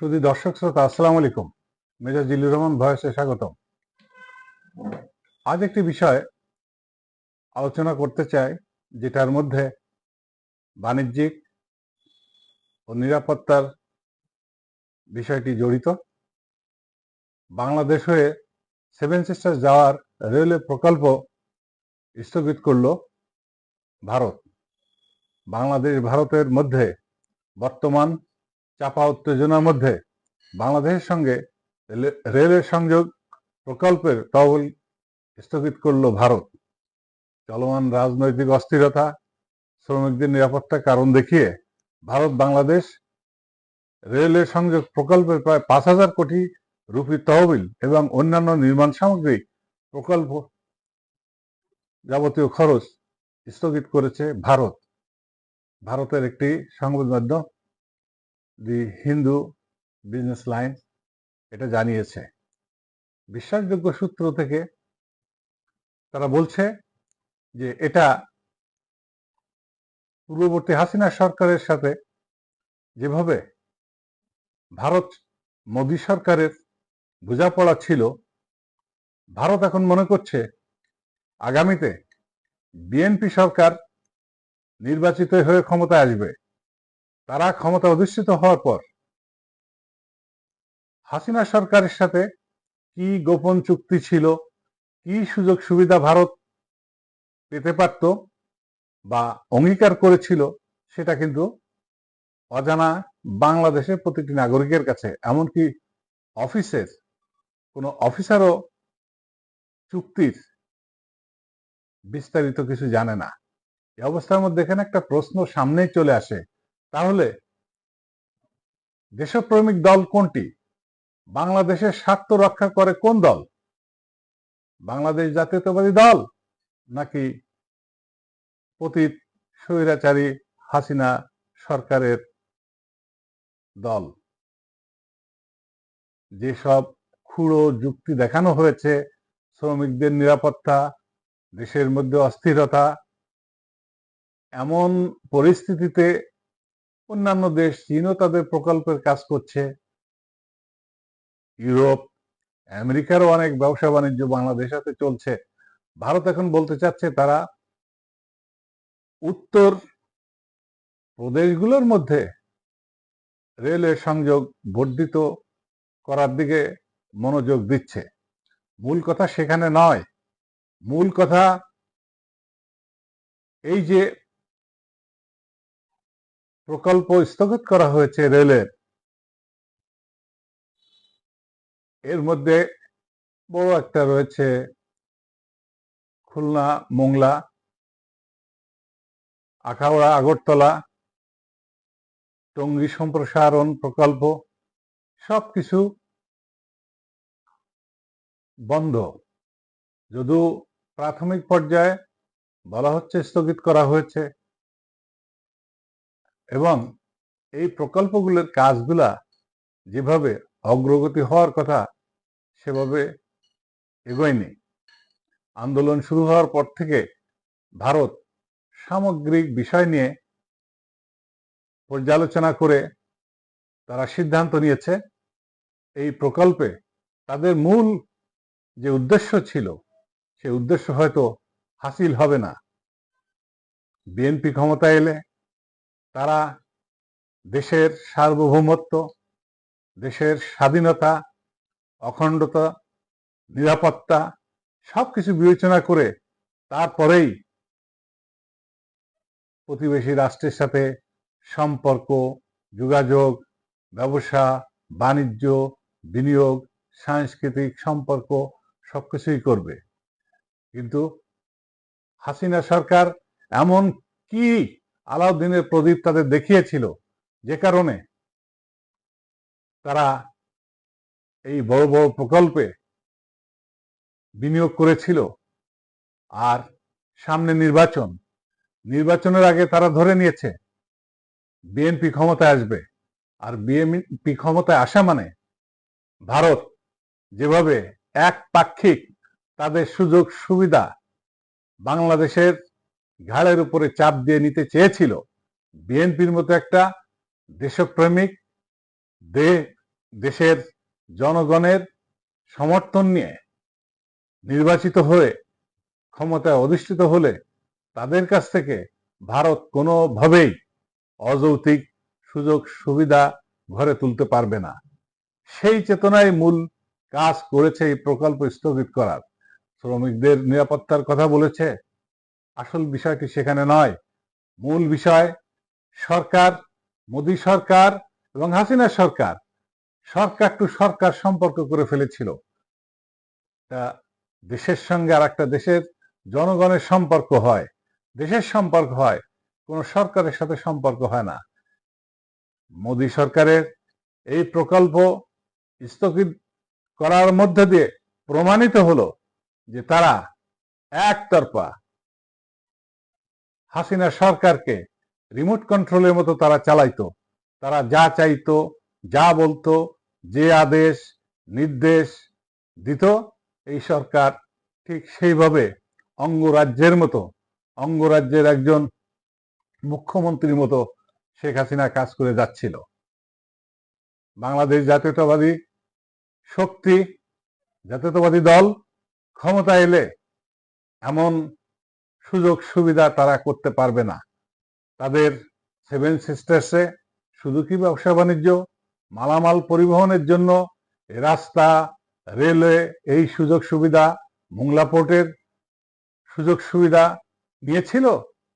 শুধু দর্শক শ্রোতা, আসসালামু আলাইকুম। মেজর জিল্লুর রহমান ভয়েসে স্বাগতম। আজ একটি বিষয় আলোচনা করতে চাই, যেটার মধ্যে বাণিজ্যিক ও নিরাপত্তার বিষয়টি জড়িত। বাংলাদেশ হয়ে সেভেন সিস্টার যাওয়ার রেলওয়ে প্রকল্প স্থগিত করল ভারত। বাংলাদেশ ভারতের মধ্যে বর্তমান চাপা উত্তেজনার মধ্যে বাংলাদেশের সঙ্গে রেলে- রেলের সংযোগ প্রকল্পের তহবিল স্থগিত করল ভারত। চলমান রাজনৈতিক অস্থিরতা, শ্রমিকদের নিরাপত্তার কারণ দেখিয়ে ভারত বাংলাদেশ রেলের সংযোগ প্রকল্পের প্রায় পাঁচ হাজার কোটি রুপি তহবিল এবং অন্যান্য নির্মাণ সামগ্রী প্রকল্প যাবতীয় খরচ স্থগিত করেছে ভারত। ভারতের একটি সংবাদ মাধ্যম দি হিন্দু বিজনেস লাইন এটা জানিয়েছে। বিশ্বাসযোগ্য সূত্র থেকে তারা বলছে যে এটা পূর্ববর্তী হাসিনা সরকারের সাথে যেভাবে ভারত মোদী সরকারের বোঝাপড়া ছিল, ভারত এখন মনে করছে আগামীতে বিএনপি সরকার নির্বাচিত হয়ে ক্ষমতায় আসবে। তারা ক্ষমতা অধিষ্ঠিত হওয়ার পর হাসিনা সরকারের সাথে কি গোপন চুক্তি ছিল, কি সুযোগ সুবিধা ভারত পেতে পারত বা অঙ্গীকার করেছিল, সেটা কিন্তু অজানা বাংলাদেশের প্রতিটি নাগরিকের কাছে, এমনকি অফিসের কোনো অফিসারও চুক্তির বিস্তারিত কিছু জানে না। এই অবস্থার মধ্যে এখানে একটা প্রশ্ন সামনেই চলে আসে। তাহলে দেশপ্রেমিক দল কোনটি? বাংলাদেশের স্বার্থ রক্ষা করে কোন দল? বাংলাদেশ জাতীয়তাবাদী দল নাকি পতীত স্বৈরাচারী হাসিনা সরকারের দল? যেসব খুঁড়ো যুক্তি দেখানো হয়েছে, শ্রমিকদের নিরাপত্তা, দেশের মধ্যে অস্থিরতা, এমন পরিস্থিতিতে অন্যান্য দেশ, চীনও তাদের প্রকল্পের কাজ করছে। ইউরোপ, আমেরিকারও অনেক ব্যবসা বাণিজ্য বাংলাদেশ সাথে চলছে। ভারত এখন বলতে চাচ্ছে তারা উত্তর প্রদেশগুলোর মধ্যে রেলের সংযোগ বর্ধিত করার দিকে মনোযোগ দিচ্ছে। মূল কথা সেখানে নয়। মূল কথা এই যে প্রকল্প স্থগিত করা হয়েছে রেলের এর মধ্যে বড় একটা রয়েছে খুলনা, মোংলা, আখাউড়া, আগরতলা, টঙ্গী সম্প্রসারণ প্রকল্প, সবকিছু বন্ধ। যদিও প্রাথমিক পর্যায়ে বলা হচ্ছে স্থগিত করা হয়েছে। এবং এই প্রকল্পগুলোর কাজগুলা যেভাবে অগ্রগতি হওয়ার কথা সেভাবে এগোয়নি আন্দোলন শুরু হওয়ার পর থেকে ভারত সামগ্রিক বিষয় নিয়ে পর্যালোচনা করে তারা সিদ্ধান্ত নিয়েছে। এই প্রকল্পে তাদের মূল যে উদ্দেশ্য ছিল সে উদ্দেশ্য হয়তো হাসিল হবে না। বিএনপি ক্ষমতায় এলে তারা দেশের সার্বভৌমত্ব, দেশের স্বাধীনতা, অখণ্ডতা, নিরাপত্তা সবকিছু বিবেচনা করে তারপরেই প্রতিবেশী রাষ্ট্রের সাথে সম্পর্ক, যোগাযোগ, ব্যবসা, বাণিজ্য, বিনিয়োগ, সাংস্কৃতিক সম্পর্ক সবকিছুই করবে। কিন্তু হাসিনা সরকার এমন কি আলাউদ্দিনের প্রদীপ তাদের দেখিয়েছিল। যে কারণে তারা এই বড় বড় প্রকল্পে বিনিয়োগ করেছিল। আর সামনে নির্বাচন, নির্বাচনের আগে তারা ধরে নিয়েছে, বিএনপি ক্ষমতায় আসবে। আর বিএনপি ক্ষমতায় আসা মানে ভারত যেভাবে এক পাক্ষিক তাদের সুযোগ সুবিধা বাংলাদেশের ঘাড়ের উপরে চাপ দিয়ে নিতে চেয়েছিল। বিএনপির মতো একটা দেশপ্রেমিক দেশের জনগণের সমর্থন নিয়ে নির্বাচিত হয়ে, ক্ষমতায় অধিষ্ঠিত হলে তাদের কাছ থেকে ভারত কোনোভাবেই অযৌক্তিক সুযোগ সুবিধা ঘরে তুলতে পারবে না। সেই চেতনায় মূল কাজ করেছে এই প্রকল্প স্থগিত করার। শ্রমিকদের নিরাপত্তার কথা বলেছে আসল বিষয়টি সেখানে নয়। মূল বিষয়, সরকার, মোদী সরকার এবং হাসিনা সরকার। সরকার টু সরকার সম্পর্ক করে ফেলেছিল। দেশের সঙ্গে আর একটা দেশের জনগণের সম্পর্ক হয়। দেশের সম্পর্ক হয়, কোনো সরকারের সাথে সম্পর্ক হয় না। মোদী সরকারের এই প্রকল্প স্থগিত করার মধ্যে দিয়ে প্রমাণিত হলো যে তারা একতরফা হাসিনা সরকারকে রিমোট কন্ট্রোলের মতো তারা চালাইতো। তারা যা চাইতো, যা বলতো, যে আদেশ, নির্দেশ দিত, এই সরকার ঠিক সেইভাবে অঙ্গরাজ্যের মতো, অঙ্গরাজ্যের একজন মুখ্যমন্ত্রীর মতো শেখ হাসিনা কাজ করে যাচ্ছিল। বাংলাদেশ জাতীয়তাবাদী শক্তি, জাতীয়তাবাদী দল ক্ষমতা এলে এমন সুযোগ সুবিধা তারা করতে পারবে না। তাদের সেভেন সিস্টার্সে শুধু কি ব্যবসা বাণিজ্য, মালামাল পরিবহনের জন্য রাস্তা, রেলওয়ে এই সুযোগ সুবিধা, মোংলা পোর্টের সুযোগ সুবিধা নিয়েছিল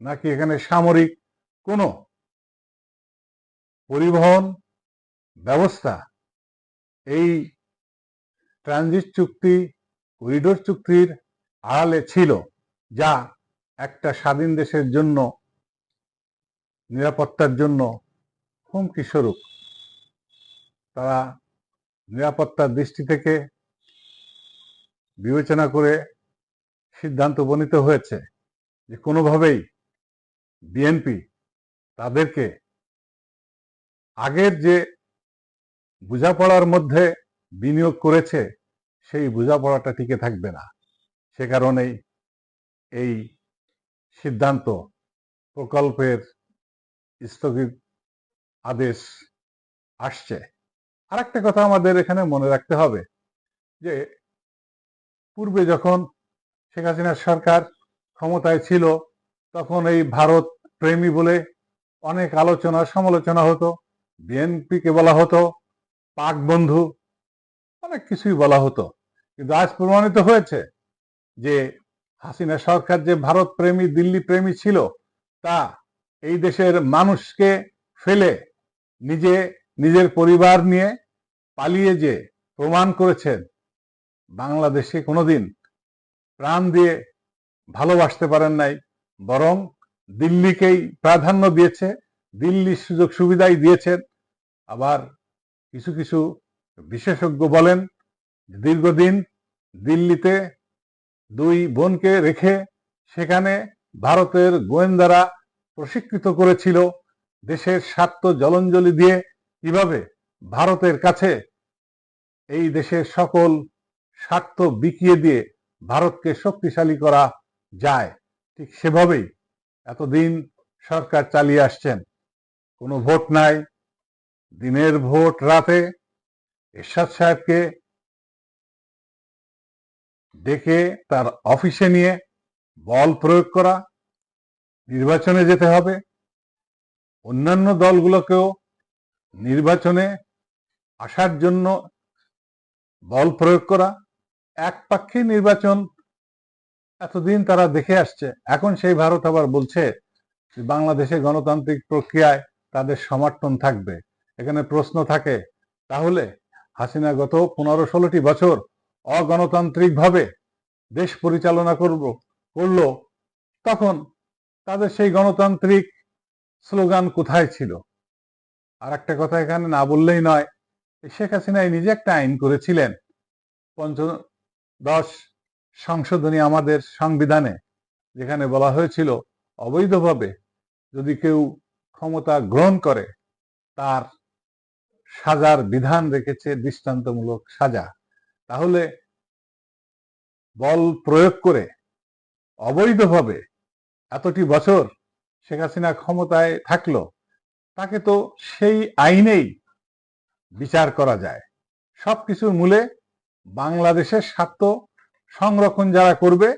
নাকি এখানে সামরিক কোনো? পরিবহন ব্যবস্থা, এই ট্রানজিট চুক্তি, করিডোর চুক্তির আড়ালে ছিল, যা একটা স্বাধীন দেশের জন্য, নিরাপত্তার জন্য হুমকি স্বরূপ তারা নিরাপত্তার দৃষ্টি থেকে বিবেচনা করে সিদ্ধান্ত উপনীত হয়েছে যে কোনোভাবেই বিএনপি তাদেরকে আগের যে বোঝাপড়ার মধ্যে বিনিয়োগ করেছে, সেই বোঝাপড়াটা টিকে থাকবে না। সে কারণেই এই সিদ্ধান্ত, প্রকল্পের স্থগিত আদেশ আসছে। আর একটা কথা আমাদের এখানে মনে রাখতে হবে যে, পূর্বে যখন শেখ হাসিনার সরকার ক্ষমতায় ছিল, তখন এই ভারত প্রেমী বলে অনেক আলোচনা, সমালোচনা হতো। বিএনপিকে বলা হতো, পাক বন্ধু, অনেক কিছুই বলা হতো। কিন্তু আজ প্রমাণিত হয়েছে যে হাসিনা সরকার যে ভারত প্রেমী, দিল্লি প্রেমী ছিল, তা এই দেশের মানুষকে ফেলে নিজে, নিজের পরিবার নিয়ে পালিয়ে যে প্রমাণ করেছেন, বাংলাদেশে কোনোদিন প্রাণ দিয়ে ভালোবাসতে পারেন নাই, বরং দিল্লিকেই প্রাধান্য দিয়েছে দিল্লির সুযোগ সুবিধাই দিয়েছেন। আবার কিছু কিছু বিশেষজ্ঞ বলেন, দীর্ঘদিন দিল্লিতে দুই বোনকে রেখে সেখানে ভারতের গোয়েন্দারা প্রশিক্ষিত করেছিল দেশের স্বার্থ জলঞ্জলি দিয়ে কীভাবে ভারতের কাছে এই দেশের সকল স্বার্থ বিকিয়ে দিয়ে ভারতকে শক্তিশালী করা যায়, ঠিক সেভাবেই এতদিন সরকার চালিয়ে আসছেন। কোনো ভোট নাই। দিনের ভোট রাতে এরশাদ সাহেবকে ডেকে তার অফিসে নিয়ে বল প্রয়োগ করা, নির্বাচনে যেতে হবে। অন্যান্য দলগুলোকেও নির্বাচনে আসার জন্য বল প্রয়োগ করা। একপাক্ষিক নির্বাচন এতদিন তারা দেখে আসছে। এখন সেই ভারত আবার বলছে বাংলাদেশে গণতান্ত্রিক প্রক্রিয়ায় তাদের সমর্থন থাকবে। এখানে প্রশ্ন থাকে, তাহলে হাসিনা গত পনেরো ষোলোটি বছর অগণতান্ত্রিকভাবে দেশ পরিচালনা করব, করল, তখন তাদের সেই গণতান্ত্রিক স্লোগান কোথায় ছিল? আর একটা কথা এখানে না বললেই নয় শেখ হাসিনাই নিজে একটা আইন করেছিলেন। পঞ্চদশ সংশোধনী আমাদের সংবিধানে যেখানে বলা হয়েছিল, অবৈধভাবে যদি কেউ ক্ষমতা গ্রহণ করে, তার সাজার বিধান রেখেছে দৃষ্টান্তমূলক সাজা। তাহলে বল প্রয়োগ করে অবৈধভাবে এতটি বছর শেখ হাসিনা ক্ষমতায় থাকল, তাকে তো সেই আইনেই বিচার করা যায়। সবকিছুর মূলে বাংলাদেশের স্বার্থ সংরক্ষণ যারা করবে,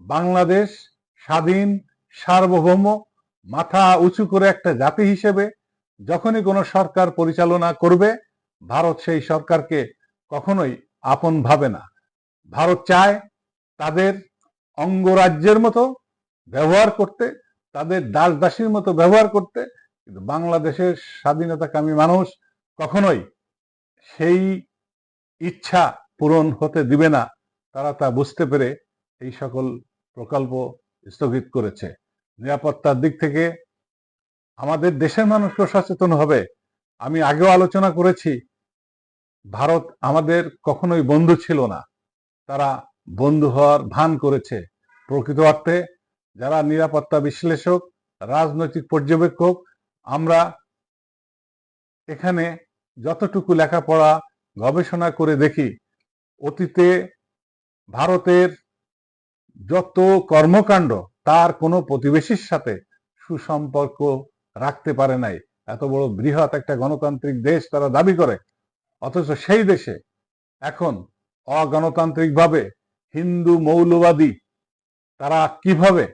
বাংলাদেশ স্বাধীন, সার্বভৌম, মাথা উঁচু করে একটা জাতি হিসেবে যখনই কোনো সরকার পরিচালনা করবে, ভারত সেই সরকারকে কখনোই আপন ভাবে না। ভারত চায় তাদের অঙ্গরাজ্যের মতো ব্যবহার করতে, তাদের দাস দাসীর মতো ব্যবহার করতে, কিন্তু বাংলাদেশের স্বাধীনতাকামী মানুষ কখনোই সেই ইচ্ছা পূরণ হতে দিবে না। তারা তা বুঝতে পেরে এই সকল প্রকল্প স্থগিত করেছে। নিরাপত্তার দিক থেকে আমাদের দেশের মানুষও সচেতন হবে। আমি আগেও আলোচনা করেছি ভারত আমাদের কখনোই বন্ধু ছিল না। তারা বন্ধু হওয়ার ভান করেছে। প্রকৃত অর্থে যারা নিরাপত্তা বিশ্লেষক, রাজনৈতিক পর্যবেক্ষক, আমরা এখানে যতটুকু লেখাপড়া, গবেষণা করে দেখি, অতীতে ভারতের যত কর্মকাণ্ড, তার কোনো প্রতিবেশীর সাথে সুসম্পর্ক রাখতে পারে নাই। এত বড় বৃহৎ একটা গণতান্ত্রিক দেশ তারা দাবি করে অথচ সেই দেশে এখন অগণতান্ত্রিকভাবে হিন্দু মৌলবাদী তারা কীভাবে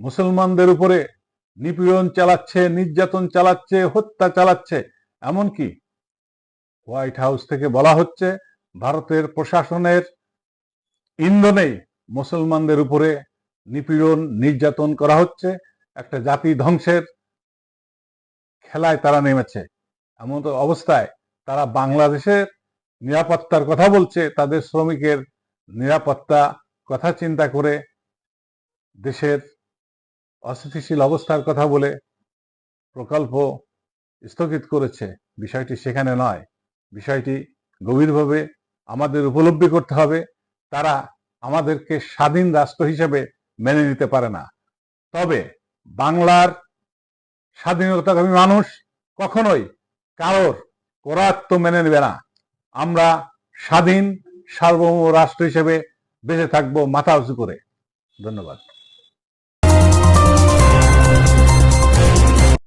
মুসলমানদের উপরে নিপীড়ন চালাচ্ছে, নির্যাতন চালাচ্ছে, হত্যা চালাচ্ছে, এমনকি হোয়াইট হাউস থেকে বলা হচ্ছে ভারতের প্রশাসনের ইন্ধনেই মুসলমানদের উপরে নিপীড়ন, নির্যাতন করা হচ্ছে। একটা জাতি ধ্বংসের খেলায় তারা নেমেছে। এমন তো অবস্থায় তারা বাংলাদেশের নিরাপত্তার কথা বলছে, তাদের শ্রমিকের নিরাপত্তা কথা চিন্তা করে দেশের অস্থিতিশীল অবস্থার কথা বলে প্রকল্প স্থগিত করেছে। বিষয়টি সেখানে নয়। বিষয়টি গভীরভাবে আমাদের উপলব্ধি করতে হবে। তারা আমাদেরকে স্বাধীন রাষ্ট্র হিসেবে মেনে নিতে পারে না। তবে বাংলার স্বাধীনতাকামী মানুষ কখনোই কারোর করাত্ম মেনে নেবে না। আমরা স্বাধীন সার্বভৌম রাষ্ট্র হিসেবে বেঁচে থাকব মাথা উঁচু করে। ধন্যবাদ।